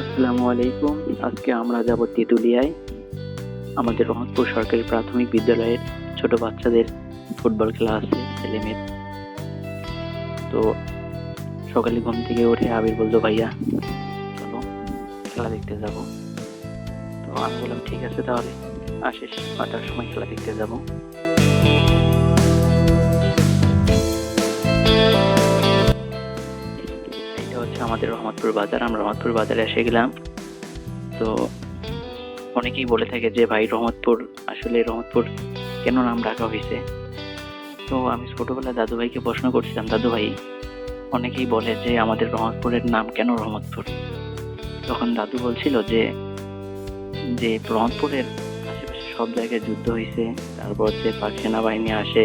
আসসালামু আলাইকুম। আজকে আমরা যাব তেঁতুলিয়ায়। আমাদের রহমতপুর সরকারি প্রাথমিক বিদ্যালয়ের ছোট বাচ্চাদের ফুটবল খেলা আছে ছেলে মেয়ে তো সকালে ঘুম থেকে উঠে আবির বলতো ভাইয়া, চলো খেলা দেখতে যাব। তো আমি বললাম, ঠিক আছে তাহলে, আসিস নটার সময় খেলা দেখতে যাব। আমাদের রহমতপুর বাজার, আমরা রহমতপুর বাজারে এসে গেলাম। তো অনেকেই বলে থাকে যে, ভাই, রহমতপুর, আসলে রহমতপুর কেন নাম রাখা হয়েছে? তো আমি ছোটবেলায় দাদু ভাইকে প্রশ্ন করছিলাম দাদু ভাই অনেকেই বলে যে, আমাদের রহমতপুরের নাম কেন রহমতপুর? তখন দাদু বলছিল যে যে রহমতপুরের আশেপাশে সব জায়গায় যুদ্ধ হয়েছে, তারপর যে পাক সেনাবাহিনী আসে,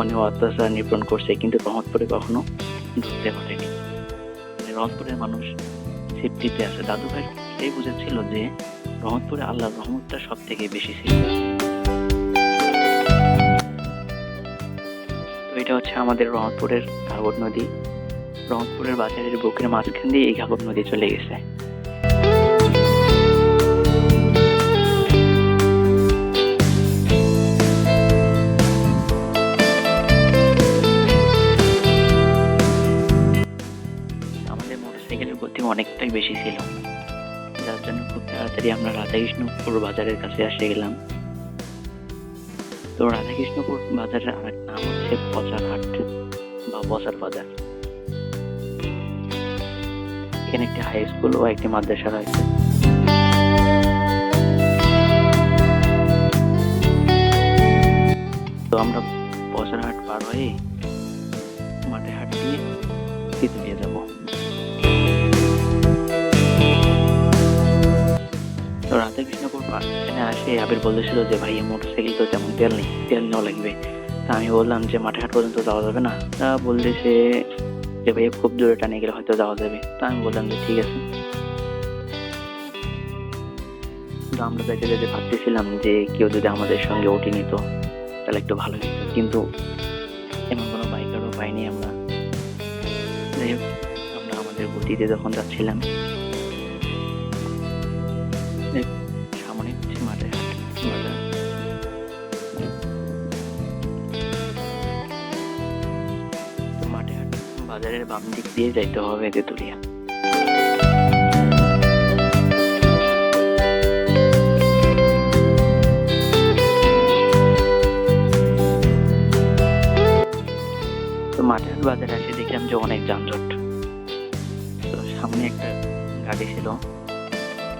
অনেক অত্যাচার নিপূরণ করছে, কিন্তু রহমতপুরে কখনো ঢুকতে পারেনি রহমতপুরের মানুষ সেফটিতে আছে। দাদু ভাই সেই বুঝেছিল যে রহমতপুরে আল্লাহর রহমতটা সব থেকে বেশি ছিল তো এটা হচ্ছে আমাদের রহমতপুরের ঘাগর নদী। রহমতপুরের বাজারের বুকের মাঝখান দিয়ে এই ঘাগর নদী চলে গেছে। অনেকটাই বেশি ছিল। যার জন্য খুব তাড়াতাড়ি আমরা রাধাকৃষ্ণপুর বাজারের কাছে এসে গেলাম। তো রাধাকৃষ্ণপুর বাজারের আরেক নাম হচ্ছে পচার হাট বা পচার বাজার। এখানে একটি হাই স্কুল ও একটি মাদ্রাসা রয়েছে। তো আমরা পচার হাট পার হয়ে মাঠে হাট দিয়ে তেঁতুলিয়া যাব। তো রাধাকৃষ্ণপুর পার্ক এখানে আসে আবির বলেছিল যে, ভাই মোটরসাইকেল তো তেমন তেল নেই, তেল নেওয়া লাগবে। তা আমি বললাম যে, মাঠে হাট পর্যন্ত যাওয়া যাবে না? তা বললে সে যে, ভাই, খুব জোরে টানে, গেলে হয়তো যাওয়া যাবে। তা আমি বললাম যে, ঠিক আছে। তো আমরা যাইতে যেতে ভাবতেছিলাম যে, কেউ যদি আমাদের সঙ্গে ওঠে নিত, তাহলে একটু ভালো হতো কিন্তু এমন কোনো বাইকারও পাইনি আমরা। যাই হোক, আমরা আমাদের গতিতে যখন যাচ্ছিলাম বাজারের বাম দিক দিয়ে যাইতে হবে তেঁতুলিয়া। মাঠের বাজারে এসে দেখলাম যে অনেক যানজট। তো সামনে একটা গাড়ি ছিল।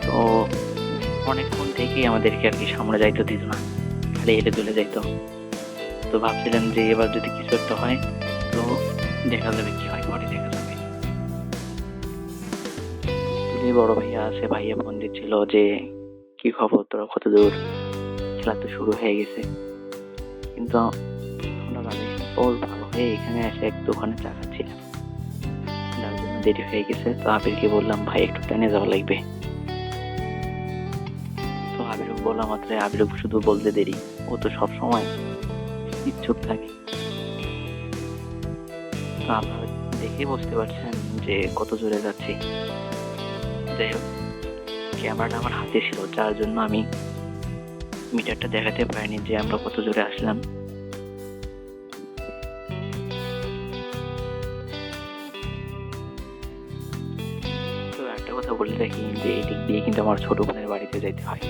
তো অনেকক্ষণ থেকেই আমাদেরকে আর কি সামনে যাইতে দিত না। খালি হেঁটে চলে যাইতো। তো ভাবছিলাম যে এবার যদি কিছু একটা হয়, তো দেখা যাবে কি পরে দেখা যাবে বড় ভাইয়া আছে, ভাইয়া ফোন দিচ্ছিল যে, কি খবর? তোরা কত দূর? খেলা তো শুরু হয়ে গেছে। কিন্তু আমরা পর ভালো হয়ে এখানে এসে এক দোকানে চা খাচ্ছিলাম। যার জন্য দেরি হয়ে গেছে, তো আবিরকে বললাম, ভাই, একটু ট্রেনে যাওয়া লাগবে। তো আবিরক বলা মাত্র আবিরক শুধু বলতে দেরি। ও তো সব সময় ইচ্ছুক থাকে। তো আপনারা দেখে বুঝতে পারছেন যে কত জোরে যাচ্ছি। যাই হোক, ক্যামেরাটা আমার হাতে ছিল, যার জন্য আমি মিটারটা দেখাতে পারিনি যে আমরা কত জোরে আসলাম। কথা বলে রাখি যে এই দিক দিয়ে কিন্তু আমার ছোট বোনের বাড়িতে যেতে হয়।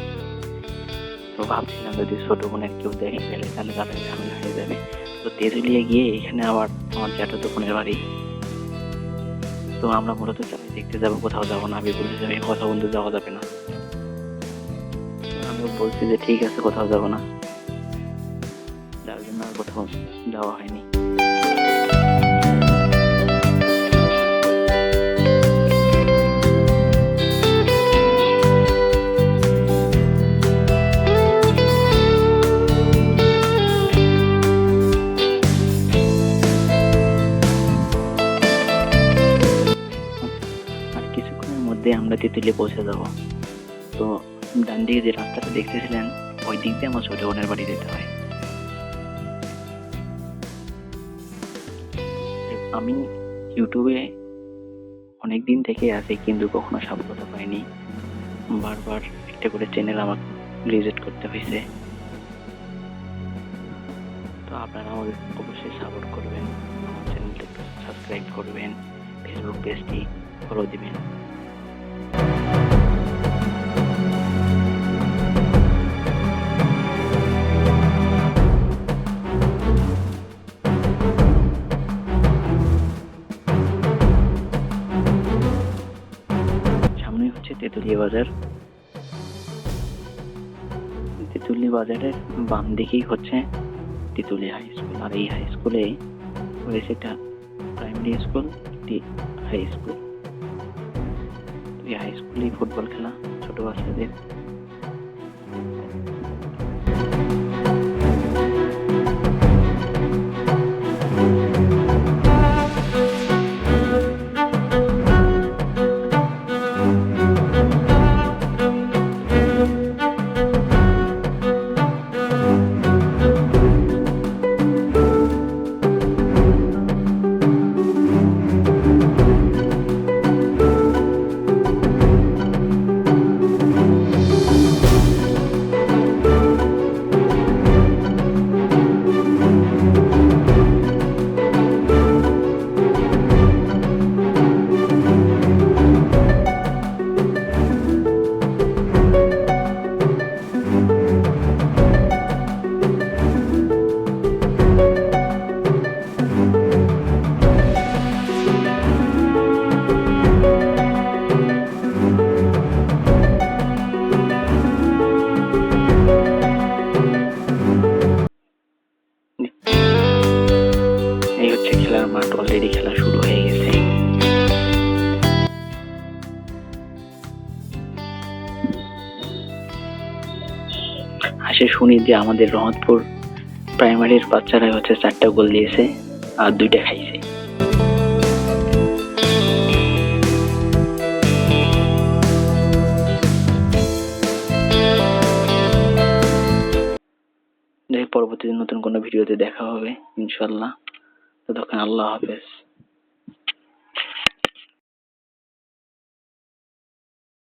তো ভাবছিলাম যদি ছোট বোনের কেউ দেখে ফেলে, তাহলে তাদের ঝামেলা হয়ে যাবে। তো তেঁতুলিয়ে গিয়ে এখানে আবার আমার জ্যাঠাতো বোনের বাড়ি। তো আমরা মূলত দেখতে যাব, কোথাও যাব না, আমি বলছি আমি কথা বলতে যাওয়া যাবে না। আমি বলছি যে ঠিক আছে, কোথাও যাব না। যার জন্য আর কোথাও যাওয়া হয়নি। মধ্যে আমরা তেঁতুলিয়ে পৌঁছে যাব। তো ডান দিকে যে রাস্তাটা দেখতেছিলেন, ওই দিক দিয়ে আমার ছোট বোনের বাড়ি যেতে হয়। আমি ইউটিউবে অনেক দিন থেকে আছি, কিন্তু কখনো সফলতা পাইনি। বারবার একটা করে চ্যানেল আমাকে রিজেক্ট করতে হয়েছে। তো আপনারা আমাদের অবশ্যই সাপোর্ট করবেন, আমার চ্যানেলটা সাবস্ক্রাইব করবেন ফেসবুক পেজটি ফলো দিবেন। তেঁতুলিয়া বাজার। তেঁতুলিয়া বাজারের বাম দিকেই হচ্ছে তেঁতুলিয়া হাই স্কুল আর এই হাই স্কুলে রয়েছে একটা প্রাইমারি স্কুল একটি হাই স্কুল এই হাই স্কুলেই ফুটবল খেলা ছোট বাচ্চাদের আসে শুনি যে আমাদের রহমতপুর প্রাইমারির বাচ্চারা হচ্ছে চারটা গোল দিয়েছে আর দুইটা খাইছে। পরবর্তীতে নতুন কোনো ভিডিওতে দেখা হবে ইনশাল্লাহ ততক্ষণ আল্লাহ হাফেজ।